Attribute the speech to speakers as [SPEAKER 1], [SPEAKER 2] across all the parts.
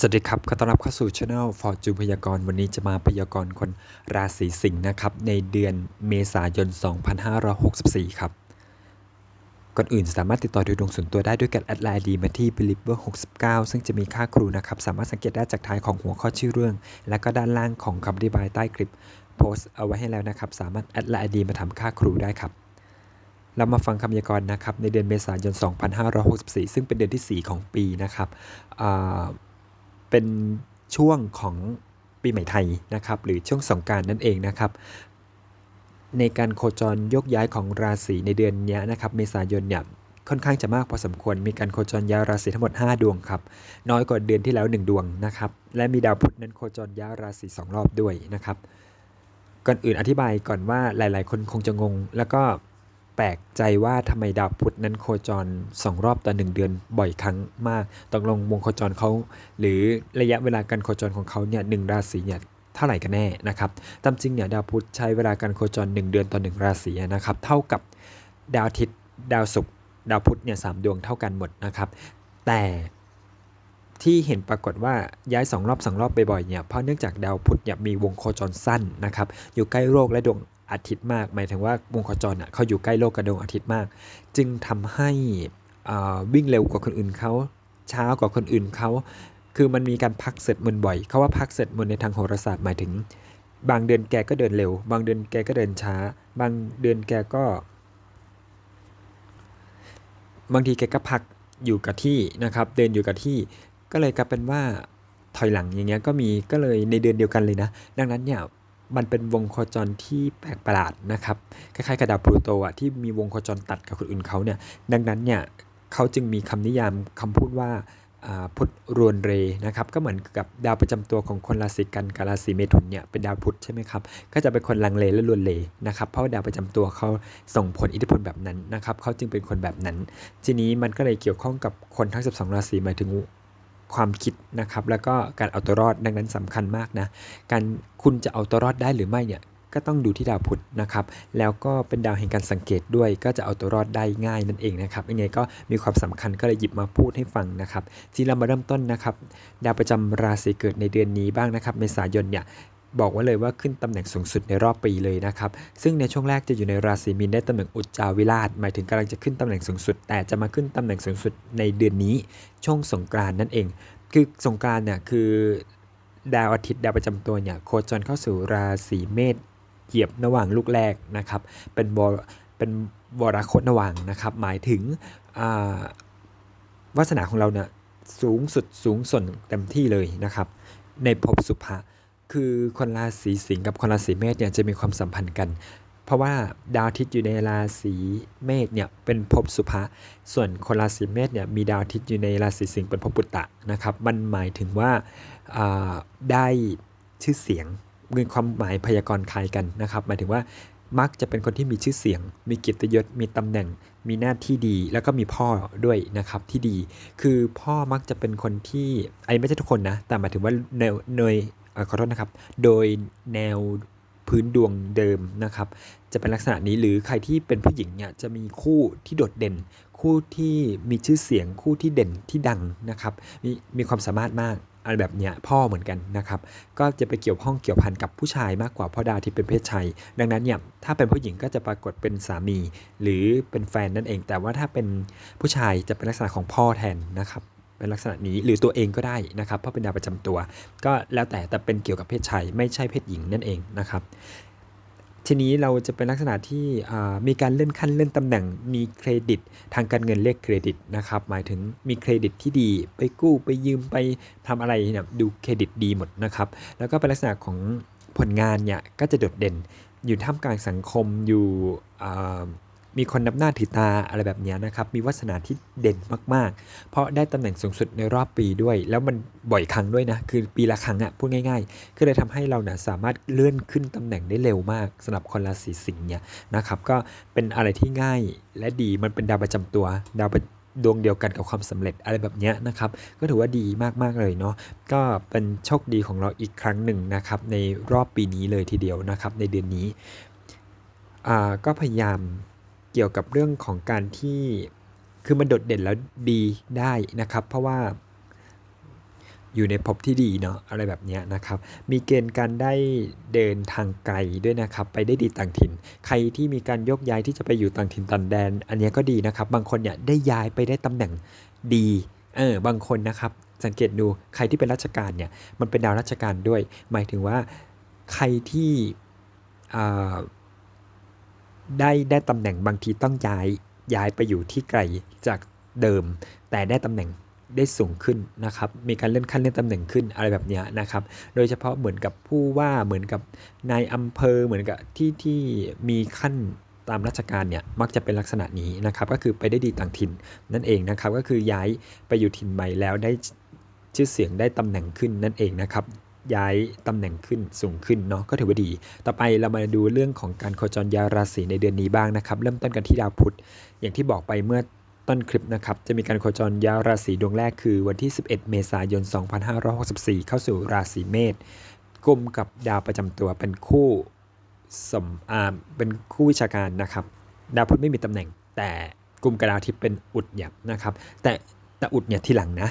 [SPEAKER 1] สวัสดีครับ ขอต้อนรับเข้าสู่ Channel Fortune พยากรณ์ วันนี้จะมาพยากรณ์คนราศีสิงห์นะครับ ในเดือนเมษายน 2564 ครับ ก่อนอื่นสามารถติดต่อดูดวงส่วนตัวได้ด้วยการแอดไลน์ดีมาที่ believer 69 ซึ่งจะมีค่าครูนะครับ สามารถสังเกตได้จากท้ายของหัวข้อชื่อเรื่อง และก็ด้านล่างของคำอธิบายใต้คลิปโพสต์เอาไว้ให้แล้วนะครับ สามารถแอดไลน์ดีมาทำค่าครูได้ครับเรามาฟังคำพยากรณ์นะครับในเดือนเมษายน 2564 ซึ่งเป็นเดือนที่ 4 ของปีนะครับอ่า เป็นช่วงของปีใหม่ไทยนะครับหรือช่วงสงการนั่นเองนะครับ ในการโคจรยกย้ายของราศีในเดือนนี้นะครับเมษายนเนี่ยค่อนข้างจะมากพอสมควรมีการโคจรย้ายราศีทั้งหมด 5 ดวงครับน้อยกว่าเดือนที่แล้ว 1 ดวงนะครับและมีดาวพุธนั้นโคจรย้ายราศี2รอบด้วยนะครับก่อนอื่นอธิบายก่อนว่าหลาย ๆ คนคงจะงง แล้วก็ แปลกใจว่าทำไมดาวพุธนั้นโคจร2รอบต่อ1เดือนบ่อยครั้งมากตกลงวงโคจรเขาหรือระยะเวลาการโคจรของเขาเนี่ยหนึ่งราศีเนี่ยเท่าไหร่กันแน่นะครับ ตามจริงเนี่ยดาวพุธใช้เวลาการโคจร 1 เดือนต่อ 1 ราศีนะครับ เท่ากับดาวอาทิตย์ดาวศุกร์ดาวพุธเนี่ยสามดวงเท่ากันหมดนะครับ แต่ที่เห็นปรากฏว่าย้าย 2 รอบ 2 รอบบ่อยๆเนี่ยเพราะเนื่องจากดาวพุธเนี่ยมีวงโคจรสั้นนะครับ อยู่ใกล้โลกและดวง อาทิตย์มาก หมายถึงว่าวงโคจรเขาอยู่ใกล้โลกกับดวงอาทิตย์มาก จึงทำให้วิ่งเร็วกว่าคนอื่นเขาช้ากว่าคนอื่นเขาคือมันมีการพักเสร็จมนบ่อยเขาว่าพักเสร็จมนในทางโหราศาสตร์หมายถึง บางเดือนแกก็เดินเร็ว บางเดือนแกก็เดินช้า บางเดือนแกก็ บางทีแกก็พักอยู่กับที่นะครับ เดินอยู่กับที่ ก็เลยกลายเป็นว่าถอยหลังอย่างเงี้ยก็มีก็เลยในเดือนเดียวกันเลยนะ ดังนั้นเนี่ย มันเป็นวงโคจรที่แปลกประหลาดนะครับ คล้ายๆกับดาวพลูโตอะที่มีวงโคจรตัดกับคนอื่นเขาเนี่ย ดังนั้นเนี่ยเขาจึงมีคำนิยามคำพูดว่าพุธรวนเรนะครับ ก็เหมือนกับดาวประจำตัวของคนราศีกันกับราศีเมถุนเนี่ยเป็นดาวพุธใช่ไหมครับ ก็จะเป็นคนลังเลและรวนเลนะครับ เพราะาดาวประจำตัวเขาส่งผลอิทธิพลแบบนั้นนะครับเขาจึงเป็นคนแบบนั้น ทีนี้มันก็เลยเกี่ยวข้องกับคนทั้ง 12 ราศีหมายถึง ความคิดนะครับ แล้วก็การเอาตัวรอดดังนั้นสำคัญมากนะ การคุณจะเอาตัวรอดได้หรือไม่เนี่ยก็ต้องดูที่ดาวพุธนะครับ แล้วก็เป็นดาวแห่งการสังเกตด้วย ก็จะเอาตัวรอดได้ง่ายนั่นเองนะครับ ยังไงก็มีความสำคัญก็เลยหยิบมาพูดให้ฟังนะครับ ที่เรามาเริ่มต้นนะครับ ดาวประจำราศีเกิดในเดือนนี้บ้างนะครับ เมษายนเนี่ย บอกไว่าเลยว่าขึ้นตำแหน่งสูงสุดในรอบปีเลยนะครับ ซึ่งในช่วงแรกจะอยู่ในราศีมีนได้ตำแหน่งอุจจาวิราชหมายถึงกำลังจะขึ้นตำแหน่งสูงสุด แต่จะมาขึ้นตำแหน่งสูงสุดในเดือนนี้ ช่วงสงกรานนั่นเอง คือสงกรานเนี่ยคือดาวอาทิตย์ดาวประจำตัวเนี่ยโคจรเข้าสู่ราศีเมษเหยียบระหว่างลูกแรกนะครับ เป็นบอเป็นวรคตระหว่างนะครับ หมายถึงาวาสนาของเราเนี่ยสูงสุดสูงส่วนเต็มที่เลยนะครับ ในภพสุภะ คือคนราศีสิงห์กับคนราศีเมษเนี่ยจะมีความสัมพันธ์กัน เพราะว่าดาวอาทิตย์อยู่ในราศีเมษเนี่ยเป็นภพสุภะส่วนคนราศีเมษเนี่ยมีดาวอาทิตย์อยู่ในราศีสิงห์เป็นภพปุตตะนะครับ มันหมายถึงว่าาได้ชื่อเสียงมีความหมายพยากรณ์คล้ายกันนะครับ หมายถึงว่ามักจะเป็นคนที่มีชื่อเสียง มีเกียรติยศ มีตำแหน่ง มีหน้าที่ดี แล้วก็มีพ่อด้วยนะครับที่ดี คือพ่อมักจะเป็นคนที่ไอ้ไม่ใช่ทุกคนนะ แต่หมายถึงว่าแนวเน ขอโทษนะครับ โดยแนวพื้นดวงเดิมนะครับ จะเป็นลักษณะนี้หรือใครที่เป็นผู้หญิงเนี่ยจะมีคู่ที่โดดเด่น คู่ที่มีชื่อเสียงคู่ที่เด่นที่ดังนะครับ มีมีความสามารถมากอะไรแบบเนี้ยพ่อเหมือนกันนะครับ ก็จะไปเกี่ยวข้องเกี่ยวพันกับผู้ชายมากกว่าพ่อดาวที่เป็นเพศชายดังนั้นเนี่ยถ้าเป็นผู้หญิงก็จะปรากฏเป็นสามี หรือเป็นแฟนนั่นเอง แต่ว่าถ้าเป็นผู้ชายจะเป็นลักษณะของพ่อแทนนะครับ เป็นลักษณะนี้หรือตัวเองก็ได้นะครับ เพราะเป็นดาวประจำตัว ก็แล้วแต่แต่เป็นเกี่ยวกับเพศชายไม่ใช่เพศหญิงนั่นเองนะครับ ทีนี้เราจะเป็นลักษณะที่มีการเลื่อนขั้นเลื่อนตำแหน่งมีเครดิต ทางการเงินเรียกเครดิตนะครับ หมายถึงมีเครดิตที่ดีไปกู้ไปยืมไปทำอะไรเนี่ยดูเครดิตดีหมดนะครับ แล้วก็เป็นลักษณะของผลงานเนี่ยก็จะโดดเด่น อยู่ท่ามกลางสังคมอยู่ มีคนนับหน้าถือตาอะไรแบบนี้นะครับ มีวาสนาที่เด่นมากๆ เพราะได้ตำแหน่งสูงสุดในรอบปีด้วย แล้วมันบ่อยครั้งด้วยนะ คือปีละครั้งอะพูดง่ายๆ ก็เลยทำให้เราเนี่ยสามารถเลื่อนขึ้นตำแหน่งได้เร็วมากสำหรับคนราศีสิงห์เนี่ยนะครับ ก็เป็นอะไรที่ง่ายและดี มันเป็นดาวประจำตัว ดาวดวงเดียวกันกับความสำเร็จอะไรแบบนี้นะครับ ก็ถือว่าดีมาก ๆ เลยเนาะก็เป็นโชคดีของเราอีกครั้งหนึ่งนะครับ ในรอบปีนี้เลยทีเดียวนะครับ ในเดือนนี้อ่าก็พยายาม เกี่ยวกับเรื่องของการที่คือมันโดดเด่นแล้วดีได้นะครับ เพราะว่าอยู่ในภพที่ดีเนาะอะไรแบบเนี้ยนะครับ มีเกณฑ์การได้เดินทางไกลด้วยนะครับ ไปได้ดีต่างถิ่น ใครที่มีการยกย้ายที่จะไปอยู่ต่างถิ่นต่างแดน อันนี้ก็ดีนะครับ บางคนเนี่ยได้ย้ายไปได้ตำแหน่งดีเออบางคนนะครับ สังเกตดูใครที่เป็นราชการเนี่ยมันเป็นดาวราชการด้วย หมายถึงว่าใครที่อ่า ได้ได้ตำแหน่งบางทีต้องย้ายย้ายไปอยู่ที่ไกลจากเดิม แต่ได้ตำแหน่งได้สูงขึ้นนะครับ มีการเลื่อนขั้นเลื่อนตำแหน่งขึ้นอะไรแบบนี้นะครับ โดยเฉพาะเหมือนกับผู้ว่าเหมือนกับนายอำเภอเหมือนกับที่ที่มีขั้นตามราชการเนี่ยมักจะเป็นลักษณะนี้นะครับก็คือไปได้ดีต่างถิ่นนั่นเองนะครับก็คือย้ายไปอยู่ถิ่นใหม่แล้วได้ชื่อเสียงได้ตำแหน่งขึ้นนั่นเองนะครับ ย้ายตำแหน่งขึ้นสูงขึ้นเนาะก็ถือว่าดี ต่อไปเรามาดูเรื่องของการโคจรย้ายราศีในเดือนนี้บ้างนะครับเริ่มต้นกันที่ดาวพุธอย่างที่บอกไปเมื่อต้นคลิปนะครับจะมีการโคจรย้ายราศีดวงแรกคือวันที่ 11 เมษายน 2564 เข้าสู่ราศีเมษกลุ่มกับดาวประจำตัวเป็นคู่สมอ่าเป็นคู่วิชาการนะครับ ดาวพุธไม่มีตำแหน่ง แต่กลุ่มกับดาวอาทิตย์เป็นอุดหยับนะครับ แต่แต่อุดเนี่ยทีหลังนะ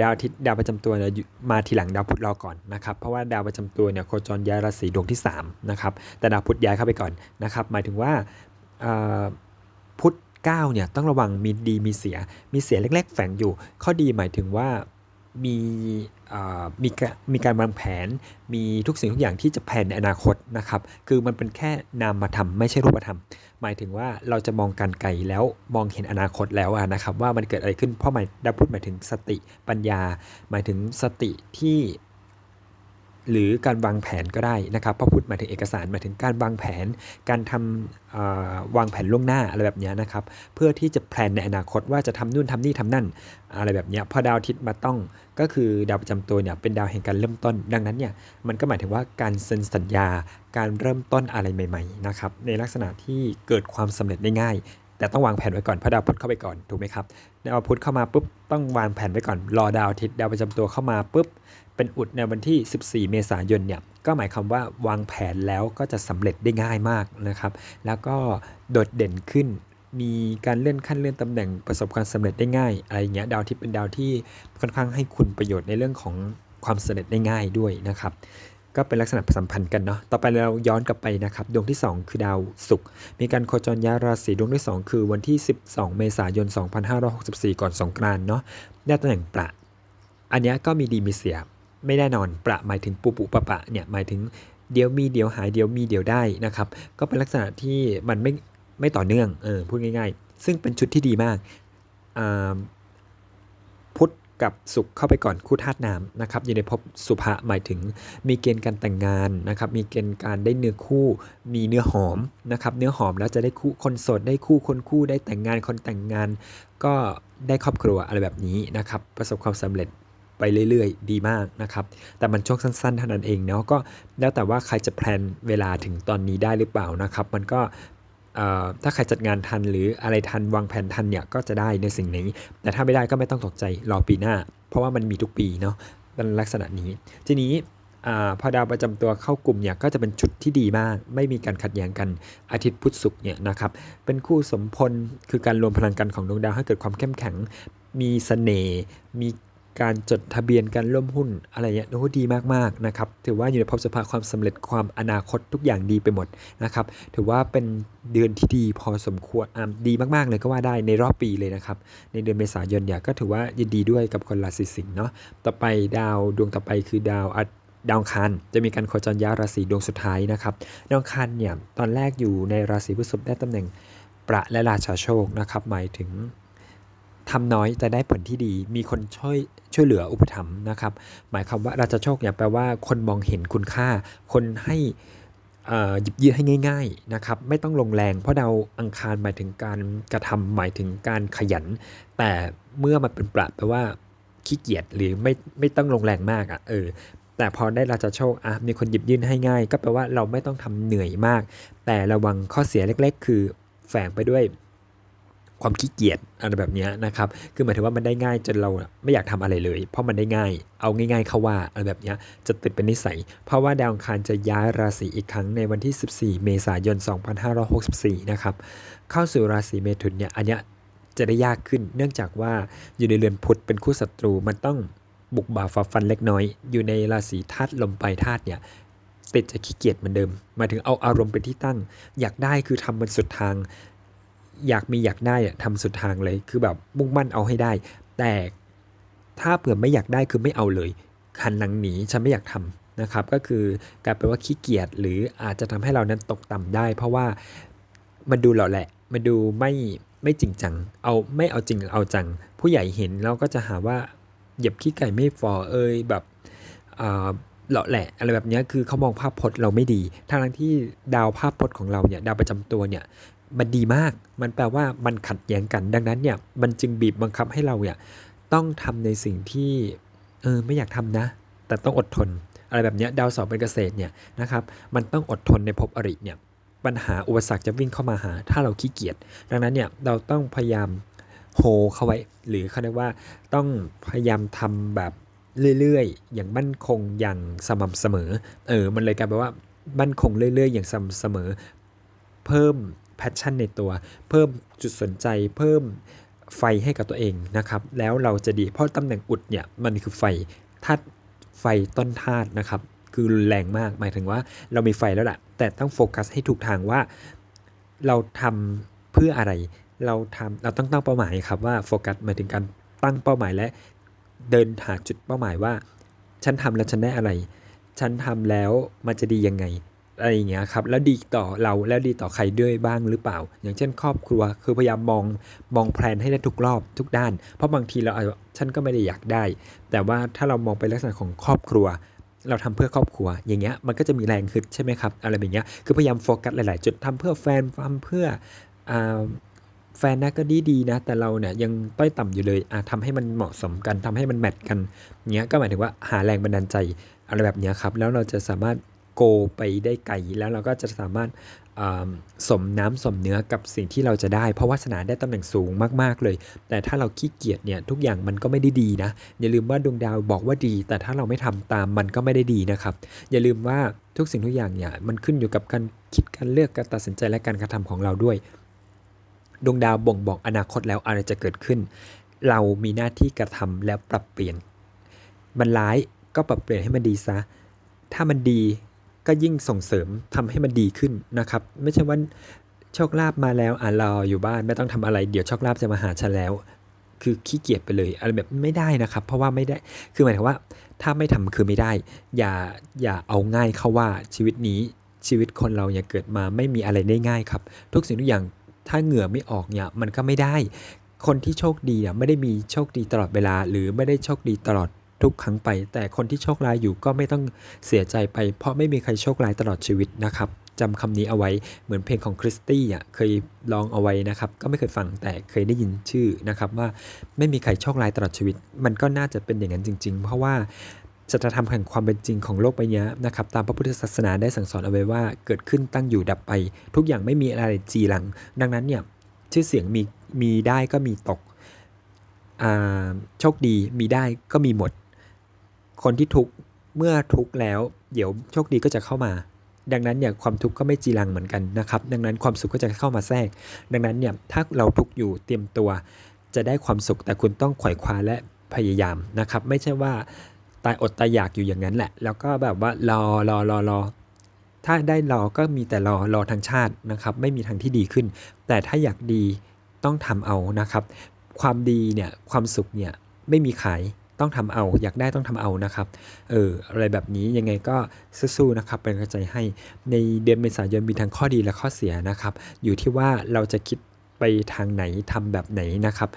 [SPEAKER 1] ดาวอาทิตย์ดาวประจำตัวเนี่ยมาทีหลังดาวพุธเราก่อนนะครับเพราะว่าดาวประจำตัวเนี่ยโคจรย้ายราศีดวงที่3นะครับแต่ดาวพุธย้ายเข้าไปก่อนนะครับหมายถึงว่าพุธ9เนี่ยต้องระวังมีดีมีเสียมีเสียเล็ก ๆ แฝงอยู่ ข้อดีหมายถึงว่ามี มีกะมีการวางแผนมีทุกสิ่งทุกอย่างที่จะแผนในอนาคตนะครับ คือมันเป็นแค่นามธรรมไม่ใช่รูปธรรม หมายถึงว่าเราจะมองการไกลแล้วมองเห็นอนาคตแล้วนะครับ ว่ามันเกิดอะไรขึ้นเพราะหมายดาวพุธหมายถึงสติปัญญา หมายถึงสติที่ หรือการวางแผนก็ได้นะครับพระพุทธหมายถึงเอกสารหมายถึงการวางแผน การทำวางแผนล่วงหน้าอะไรแบบนี้นะครับเพื่อที่จะแพลนในอนาคตว่าจะทำนู่นทำนี่ทำนั่น อะไรแบบนี้พอดาวอาทิตย์มาต้องก็คือดาวประจำตัวเนี่ยเป็นดาวแห่งการเริ่มต้น ดังนั้นเนี่ยมันก็หมายถึงว่าการเซ็นสัญญา การเริ่มต้นอะไรใหม่ ๆ นะครับในลักษณะที่เกิดความสำเร็จได้ง่าย แต่ต้องวางแผนไว้ก่อนเพราะดาวพุธเข้าไปก่อนถูกไหมครับดาวพุธเข้ามาปุ๊บต้องวางแผนไว้ก่อนรอดาวอาทิตย์ดาวประจำตัวเข้ามาปุ๊บเป็นอุดในวันที่ 14 เมษายนเนี่ยก็หมายความว่าวางแผนแล้วก็จะสำเร็จได้ง่ายมากนะครับ แล้วก็โดดเด่นขึ้นมีการเลื่อนขั้นเลื่อนตำแหน่งประสบความสำเร็จได้ง่ายอะไรเงี้ยดาวที่เป็นดาวที่ค่อนข้างให้คุณประโยชน์ในเรื่องของความสำเร็จได้ง่ายด้วยนะครับ ก็เป็นลักษณะสัมพันธ์กันเนาะต่อไปเราย้อนกลับไปนะครับดวงที่ 2 คือดาวศุกร์มีการโคจรย้ายราศีดวงที่ 2 คือวันที่ 12 เมษายน 2564 ก่อนสงกรานเนาะได้ตำแหน่งประ อันเนี้ยก็มีดีมีเสียไม่แน่นอนประหมายถึงปุปุปะปะเนี่ยหมายถึงเดี๋ยวมีเดี๋ยวหายเดี๋ยวมีเดี๋ยวได้นะครับก็เป็นลักษณะที่มันไม่ไม่ต่อเนื่องเออพูดง่าย ๆ ซึ่งเป็นชุดที่ดีมากอ่า กับศุกเข้าไปก่อนคู่ธาตุน้ำนะครับอยู่ในภพสุภะหมายถึงมีเกณฑ์การแต่งงานนะครับมีเกณฑ์การได้เนื้อคู่ มีเนื้อหอมนะครับเนื้อหอมแล้วจะได้คู่คนโสดได้คู่คนคู่ได้แต่งงานคนแต่งงาน ก็ได้ครอบครัวอะไรแบบนี้นะครับประสบความสำเร็จไปเรื่อยๆ ดีมากนะครับ แต่มันช่วงสั้นๆ เท่านั้นเองเนาะ ก็แล้วแต่ว่าใครจะแพลนเวลาถึงตอนนี้ได้หรือเปล่านะครับ มันก็เถ้าใครจัดงานทันหรืออะไรทันวางแผนทันเนี่ยก็จะได้ในสิ่งนี้ แต่ถ้าไม่ได้ก็ไม่ต้องตกใจรอปีหน้า เพราะว่ามันมีทุกปีเนาะเป็นลักษณะนี้ ทีนี้อพอดาวประจำตัวเข้ากลุ่มเนี่ยก็จะเป็นชุดที่ดีมาก ไม่มีการขัดแย้งกันอาทิตย์พุธศุกร์เนี่ยนะครับเป็นคู่สมพลคือการรวมพลังกันของดวงดาวให้เกิดความเข้มแข็ง มีเสน่ห์มี การจดทะเบียนการร่วมหุ้นอะไรเงี้ยโอ้ดีมากๆนะครับ ถือว่าอยู่ในภพสภาความสำเร็จความอนาคตทุกอย่างดีไปหมดนะครับ ถือว่าเป็นเดือนที่ดีพอสมควรอ่าดีมากๆเลยก็ว่าได้ในรอบปีเลยนะครับ ในเดือนเมษายนเนี่ยก็ถือว่ายินดีด้วยกับคนราศีสิงห์เนาะ ต่อไปดาวดวงต่อไปคือดาวอาดาวอังคารจะมีการโคจรย้ายราศีดวงสุดท้ายนะครับดาวอังคารเนี่ยตอนแรกอยู่ในราศีพฤษภได้ตำแหน่งประและราชาโชคนะครับหมายถึง ทำน้อยแต่ได้ผลที่ดี มีคนช่วยช่วยเหลืออุปถัมภ์นะครับ หมายความว่าราชโชคเนี่ยแปลว่าคนมองเห็นคุณค่า คนให้หยิบยื่นให้ง่าย ๆนะครับ ไม่ต้องลงแรง เพราะดาวอังคารหมายถึงการกระทำหมายถึงการขยัน แต่เมื่อมันเป็นประแปลว่าขี้เกียจหรือไม่ไม่ต้องลงแรงมากอะ่ะเออแต่พอได้ราชาโชคอะมีคนหยิบยื่นให้ง่าย ก็แปลว่าเราไม่ต้องทำเหนื่อยมาก แต่ระวังข้อเสียเล็ก ๆ คือแฝงไปด้วย ความขี้เกียจอะไรแบบนี้นะครับ คือหมายถึงว่ามันได้ง่ายจนเราไม่อยากทำอะไรเลย เพราะมันได้ง่าย เอาง่ายๆเข้าว่าอะไรแบบนี้จะติดเป็นนิสัย เพราะว่าดาวอังคารจะย้ายราศีอีกครั้งในวันที่ 14 เมษายน 2564 นะครับ เข้าสู่ราศีเมถุนเนี่ย อันเนี้ยจะได้ยากขึ้น เนื่องจากว่าอยู่ในเรือนพุธเป็นคู่ศัตรู มันต้องบุกบ่าฝ่าฟันเล็กน้อย อยู่ในราศีธาตุลมไปธาตุเนี่ยติดจะขี้เกียจเหมือนเดิมหมายถึงเอาอารมณ์เป็นที่ตั้ง อยากได้คือทำมันสุดทาง อยากมีอยากได้อะทำสุดทางเลย คือแบบมุ่งมั่นเอาให้ได้ แต่ถ้าเผื่อไม่อยากได้คือไม่เอาเลยหันหลังหนีฉันไม่อยากทำนะครับ ก็คือกลายเป็นว่าขี้เกียจหรืออาจจะทำให้เรานั้นตกต่ำได้ เพราะว่ามันดูหล่อแหละมันดูไม่ไม่จริงจัง เอาไม่เอาจริงเอาจัง ผู้ใหญ่เห็นแล้วก็จะหาว่าเหยียบขี้ไก่ไม่ฟอเอยแบบอ่าเหลาะแหละอะไรแบบนี้คือเขามองภาพพจน์เราไม่ดีทั้งที่ดาวภาพพจน์ของเราเนี่ยดาวประจำตัวเนี่ย มันดีมาก มันแปลว่ามันขัดแย้งกัน ดังนั้นเนี่ยมันจึงบีบบังคับให้เราเนี่ยต้องทำในสิ่งที่เออไม่อยากทำนะ แต่ต้องอดทน อะไรแบบนี้ดาวเสาร์เป็นเกษตรเนี่ยนะครับ มันต้องอดทนในภพอริเนี่ยปัญหาอุปสรรคจะวิ่งเข้ามาหา ถ้าเราขี้เกียจดังนั้นเนี่ยเราต้องพยายามโฮเข้าไว้ หรือเขาเรียกว่าต้องพยายามทำแบบเรื่อยๆ อย่างมั่นคงอย่างสม่ำเสมอ เออ มันเลยกลายเป็นว่า มั่นคงเรื่อยๆ อย่างสม่ำเสมอ เพิ่ม พชชั่นในตัว เพิ่มจุดสนใจ เพิ่มไฟให้กับตัวเองนะครับ แล้วเราจะดี เพราะตำแหน่งอุดเนี่ยมันคือไฟธาตุไฟต้นธาตุนะครับ คือรุนแรงมาก หมายถึงว่าเรามีไฟแล้วแหละแต่ต้องโฟกัสให้ถูกทางว่าเราทำเพื่ออะไร เราทำเราต้องตั้งเป้าหมายครับว่าโฟกัสหมายถึงการตั้งเป้าหมายและเดินหาจุดเป้าหมายว่า ฉันทำแล้วฉันได้อะไร ฉันทำแล้วมันจะดียังไง อะไรอย่างเงี้ยครับแล้วดีต่อเราแล้วดีต่อใครด้วยบ้างหรือเปล่า อย่างเช่น ครอบครัวคือพยายามมองมองแพลนให้ได้ทุกรอบทุกด้าน เพราะบางทีเราอาจจะฉันก็ไม่ได้อยากได้ แต่ว่าถ้าเรามองไปลักษณะของครอบครัว เราทำเพื่อครอบครัว อย่างเงี้ยมันก็จะมีแรงฮึดใช่ไหมครับอะไรแบบเนี้ยคือพยายามโฟกัสหลาย ๆ จุดทำเพื่อแฟนทำเพื่ออ่าแฟนนะก็ดีดีนะ แต่เราเนี่ยยังต้อยต่ำอยู่เลยอะทำให้มันเหมาะสมกันทำให้มันแมทกันเงี้ยก็หมายถึงว่าหาแรงบันดาลใจอะไรแบบเนี้ยครับแล้วเราจะสามารถ โกไปได้ไกลแล้วเราก็จะสามารถสมน้ำสมเนื้อกับสิ่งที่เราจะได้ เพราะวาสนาได้ตำแหน่งสูงมากๆเลย แต่ถ้าเราขี้เกียจเนี่ยทุกอย่างมันก็ไม่ได้ดีนะ อย่าลืมว่าดวงดาวบอกว่าดี แต่ถ้าเราไม่ทำตามมันก็ไม่ได้ดีนะครับ อย่าลืมว่าทุกสิ่งทุกอย่างเนี่ยมันขึ้นอยู่กับการคิดการเลือกการตัดสินใจและการกระทำของเราด้วย ดวงดาวบ่งบอกอนาคตแล้วอะไรจะเกิดขึ้น เรามีหน้าที่กระทำแล้วปรับเปลี่ยนมันร้ายก็ปรับเปลี่ยนให้มันดีซะถ้ามันดี ก็ยิ่งส่งเสริมทำให้มันดีขึ้นนะครับ ไม่ใช่ว่าโชคลาภมาแล้วอะรออยู่บ้านไม่ต้องทำอะไรเดี๋ยวโชคลาภจะมาหาฉันแล้ว คือขี้เกียจไปเลยอะไรแบบไม่ได้นะครับ เพราะว่าไม่ได้คือหมายถึงว่าถ้าไม่ทำคือไม่ได้ อย่าอย่าเอาง่ายเข้าว่าชีวิตนี้ชีวิตคนเราเนี่ยเกิดมาไม่มีอะไรได้ง่ายครับ ทุกสิ่งทุกอย่างถ้าเหงื่อไม่ออกเนี่ยมันก็ไม่ได้ คนที่โชคดีเนี่ยไม่ได้มีโชคดีตลอดเวลา หรือไม่ได้โชคดีตลอด ทุกครั้งไป แต่คนที่โชคร้ายอยู่ก็ไม่ต้องเสียใจไป เพราะไม่มีใครโชคร้ายตลอดชีวิตนะครับจำคำนี้เอาไว้เหมือนเพลงของคริสตี้อะเคยลองเอาไว้นะครับ ก็ไม่เคยฟังแต่เคยได้ยินชื่อนะครับว่าไม่มีใครโชคร้ายตลอดชีวิต มันก็น่าจะเป็นอย่างนั้นจริง ๆ เพราะว่าสัจธรรมแห่งความเป็นจริงของโลกใบนี้นะครับตามพระพุทธศาสนาได้สั่งสอนเอาไว้ว่า เกิดขึ้นตั้งอยู่ดับไป ทุกอย่างไม่มีอะไรจีหลัง ดังนั้นเนี่ยชื่อเสียงมีมีได้ก็มีตกโชคดีมีได้ก็มีหมด คนที่ทุกเมื่อทุกแล้ว เดี๋ยวโชคดีก็จะเข้ามา ดังนั้นเนี่ยความทุกข์ก็ไม่จีรังเหมือนกันนะครับ ดังนั้นความสุขก็จะเข้ามาแทรก ดังนั้นเนี่ยถ้าเราทุกอยู่เตรียมตัว จะได้ความสุขแต่คุณต้องขวายคว้าและพยายามนะครับ ไม่ใช่ว่าตายอดตายอยากอยู่อย่างนั้นแหละ แล้วก็แบบว่ารอรอรอรอถ้าได้รอก็มีแต่รอรอทางชาตินะครับ ไม่มีทางที่ดีขึ้น แต่ถ้าอยากดีต้องทำเอานะครับ ความดีเนี่ยความสุขเนี่ยไม่มีขาย ต้องทำเอา อยากได้ต้องทำเอานะครับ เอออะไรแบบนี้ยังไงก็สู้ๆนะครับ เป็นกำลังใจให้ในเดือนเมษายนมีทั้งข้อดีและข้อเสียนะครับ อยู่ที่ว่าเราจะคิดไปทางไหนทำแบบไหนนะครับ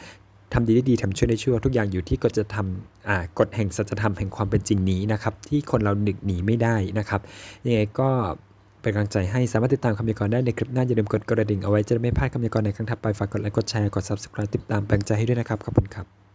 [SPEAKER 1] ทำดีได้ดีทำชั่วได้ชั่วทุกอย่างอยู่ที่กฎจะทำอ่ากฎแห่งสัจธรรมแห่งความเป็นจริงนี้นะครับ ที่คนเราหนึกหนีไม่ได้นะครับยังไงก็เป็นกำลังใจให้สามารถติดตามคำยากรณ์ได้ในคลิปหน้าอย่าลืมกดกระดิ่งเอาไว้จะไม่พลาดคำยากรณ์ในครั้งถัดไปฝากกดไลค์กดแชร์กด subscribe ติดตามเป็นกำลังใจให้ด้วยนะครับขอบคุณครับ